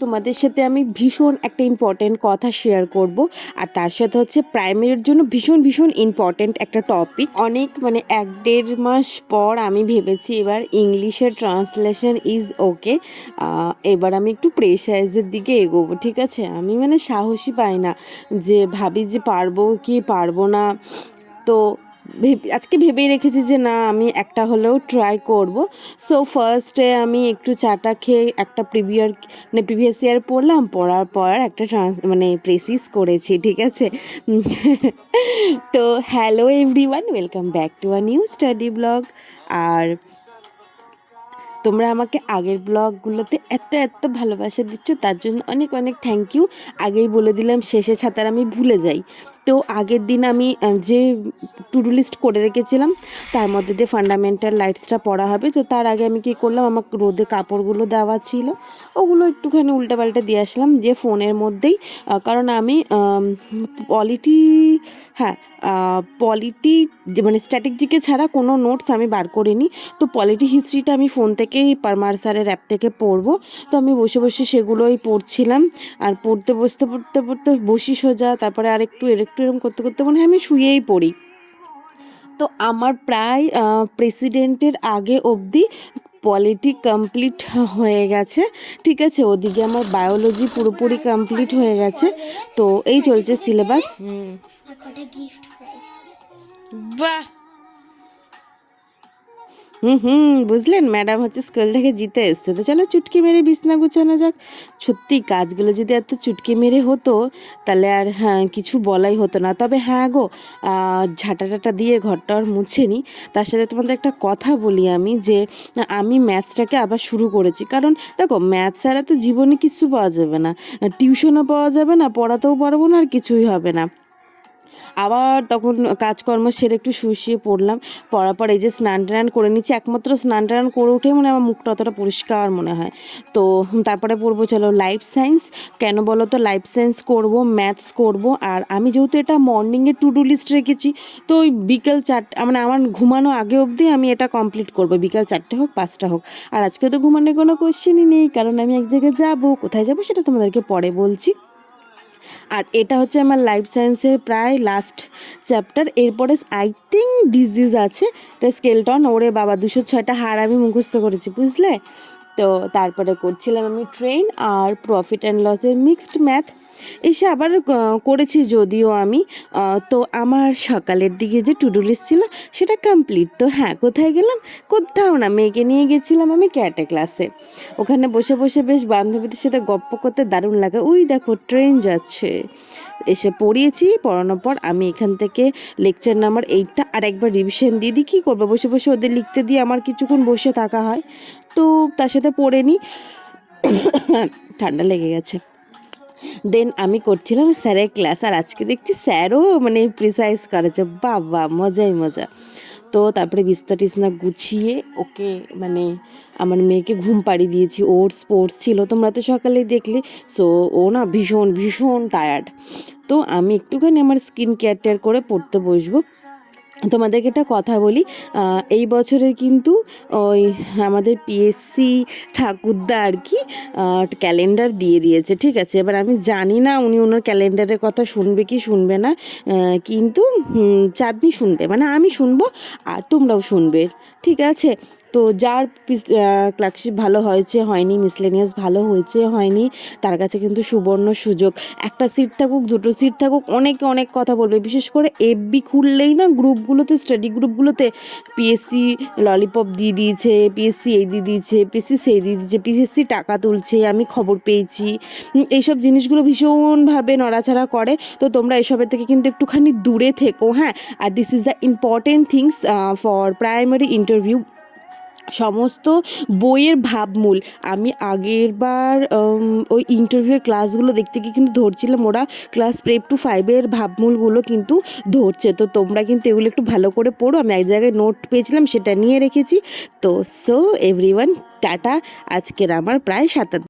তোমাদের সাথে আমি ভীষণ একটা ইম্পর্টেন্ট কথা শেয়ার করব। আর তার সাথে হচ্ছে প্রাইমারির জন্য ভীষণ ভীষণ ইম্পর্ট্যান্ট একটা টপিক অনেক মানে এক দেড় মাস পর আমি ভেবেছি এবার ইংলিশের ট্রান্সলেশন ইজ ওকে এবার আমি একটু প্রেশারাইজের দিকে এগোবো, ঠিক আছে? আমি মানে সাহসই পাই না যে ভাবি যে পারব কি পারব না। তো আজকে ভেবেই রেখেছি যে না, আমি একটা হলেও ট্রাই করব। সো ফার্স্টে আমি একটু চাটা খেয়ে একটা প্রিভিয়ার মানে প্রিভিয়াস ইয়ার পড়লাম, পড়ার পর একটা ট্রান্স মানে প্রেসিস করেছি, ঠিক আছে? তো hello everyone welcome back to a new study blog আর তোমরা আমাকে আগের ব্লগগুলোতে এত এত ভালোবাসা দিচ্ছ, তার জন্য অনেক অনেক থ্যাংক ইউ আগেই বলে দিলাম, শেষে ছাতার আমি ভুলে যাই। তো আগের দিন আমি যে টুডু লিস্ট করে রেখেছিলাম, তার মধ্যে দিয়ে ফান্ডামেন্টাল লাইটসটা পড়া হবে। তো তার আগে আমি কী করলাম, আমার রোদে কাপড়গুলো দেওয়া ছিল। ওগুলো একটুখানি উল্টে পাল্টে দিয়ে আসলাম, যে ফোনের মধ্যেই কারণ আমি পলিটি হ্যাঁ পলিটি মানে স্ট্যাটিক জিকে ছাড়া কোনো নোটস আমি বার করিনি। তো পলিটি হিস্ট্রিটা আমি ফোন থেকেই পারমার স্যারের অ্যাপ থেকে পড়ব। তো আমি বসে বসে সেগুলোই পড়ছিলাম। আর পড়তে বসতে পড়তে পড়তে বসি সোজা, তারপরে আর একটু একটু এরকম করতে করতে মনে হয় আমি শুয়েই পড়ি। তো আমার প্রায় প্রেসিডেন্টের আগে অবধি পলিটি কমপ্লিট হয়ে গেছে। ঠিক আছে ওদিকে আমার বায়োলজি পুরোপুরি কমপ্লিট হয়ে গেছে। তো এই চলছে সিলেবাস. বাহ! হুম হুম, বুঝলেন? ম্যাডাম হচ্ছে স্কুল থেকে জিতে এসছে। তো চলো চুটকি মেরে বিছনা গুছানো যাক। সত্যি কাজগুলো যদি এত চুটকি মেরে হতো, তাহলে আর হ্যাঁ কিছু বলাই হতো না। তবে হ্যাঁ গো ঝাঁটা টাটা দিয়ে ঘরটা আর মুছে নিই তার সাথে তোমাদের একটা কথা বলি আমি, যে আমি ম্যাথসটাকে আবার শুরু করেছি। কারণ দেখো ম্যাথ ছাড়া তো জীবনে কিছু পাওয়া যাবে না। টিউশনও পাওয়া যাবে না, পড়াতেও পারব না, আর কিছুই হবে না। আবার তখন কাজকর্ম সেরে একটু শুষিয়ে পড়লাম, পড়ার পর এই যে স্নান টান করে নিচ্ছি, একমাত্র স্নান টান করে উঠে মানে আমার মুখটা অতটা পরিষ্কার মনে হয়। তো তারপরে পড়ব চলো লাইফ সায়েন্স কেন বলো তো লাইফ সায়েন্স করব ম্যাথস করব, আর আমি যেহেতু এটা মর্নিংয়ে টু ডু লিস্ট রেখেছি, তো ওই বিকেল চারটে মানে আমার ঘুমানো আগে অবধি আমি এটা কমপ্লিট করব, বিকেল চারটে হোক, পাঁচটা হোক। আর আজকে তো ঘুমানোর কোনো কোশ্চেনই নেই, কারণ আমি এক জায়গায় যাব, কোথায় যাব সেটা তোমাদেরকে পরে বলছি। আর এটা হচ্ছে আমার লাইফ সায়েন্সের প্রায় লাস্ট চ্যাপ্টার এরপরে আই থিঙ্ক ডিজিজ আছে, এটা স্কেলটন ওরে বাবা, দুশো ছয়টা হার আমি মুখস্থ করেছি, বুঝলে? তো তারপরে করছিলাম আমি ট্রেন আর প্রফিট অ্যান্ড লসের মিক্সড ম্যাথ এসে আবার করেছি যদিও আমি। তো আমার সকালের দিকে যে টুডু লিস্ট ছিল সেটা কমপ্লিট তো হ্যাঁ কোথায় গেলাম? কোথাও না, মেয়েকে নিয়ে গেছিলাম আমি ক্যাটে ক্লাসে ওখানে বসে বসে বেশ বান্ধবীদের সাথে গপ্প করতে দারুণ লাগে। ওই দেখো ট্রেন যাচ্ছে। এসে পড়িয়েছি, পড়ানোর পর আমি এখান থেকে লেকচার নাম্বার এইটটা আর একবার রিভিশন দিয়ে দিই। কী করব? বসে বসে ওদের লিখতে দিয়ে আমার কিছুক্ষণ বসে থাকা হয়। তো তার সাথে পড়ে নিই ঠান্ডা লেগে গেছে। দেন আমি করছিলাম স্যারের ক্লাস আর আজকে দেখছি স্যারও মানে প্রিসাইজ করেছে। বাবা, মজাই মজা। তো তারপরে বিস্তা টিসনা গুছিয়ে ওকে মানে আমার মেয়েকে ঘুম পাড়িয়ে দিয়েছি। ওর স্পোর্টস ছিল, তোমরা তো সকালেই দেখলে। সো ও না ভীষণ ভীষণ টায়ার্ড তো আমি একটুখানি আমার স্কিন কেয়ার টেয়ার করে পড়তে বসবো। তোমাদেরকে একটা কথা বলি এই বছরের কিন্তু ওই আমাদের পিএসসি ঠাকুরদা আর কি ক্যালেন্ডার দিয়ে দিয়েছে, ঠিক আছে? এবার আমি জানি না উনি ওনার ক্যালেন্ডারের কথা শুনবে কি শুনবে না কিন্তু চাঁদনি শুনবে মানে আমি শুনব আর তোমরাও শুনবে, ঠিক আছে? তো যার ক্লার্কশিপ ভালো হয়েছে, হয়নি মিসলেনিয়াস ভালো হয়েছে, হয়নি, তার কাছে কিন্তু সুবর্ণ সুযোগ। একটা সিট থাকুক, দুটো সিট থাকুক, অনেকে অনেক কথা বলবে। বিশেষ করে এফবি খুললেই না গ্রুপগুলোতে স্টাডি গ্রুপগুলোতে পিএসসি ললিপপ দিয়ে দিয়েছে পিএসসি এই দিয়ে দিয়েছে পিএসসি সেই দিয়ে দিয়েছে পিএসসি টাকা তুলছে, আমি খবর পেয়েছি। এইসব জিনিসগুলো ভীষণভাবে নড়াচড়া করে। তো তোমরা এসবের থেকে কিন্তু একটুখানি দূরে থেকো হ্যাঁ? আর this is the important things for primary interview সমস্ত বইয়ের ভাবমূল। আমি আগের বার ওই ইন্টারভিউর ক্লাসগুলো দেখতে গিয়ে কিন্তু ধরছিলাম, ওরা ক্লাস প্রেপ টু ফাইভের ভাবমূলগুলো কিন্তু ধরছে। তো তোমরা কিন্তু এগুলো একটু ভালো করে পড়ো। আমি এক জায়গায় নোট পেয়েছিলাম, সেটা নিয়ে রেখেছি। তো সো এভরিওয়ান টাটা। আজকের আমার প্রায় সাত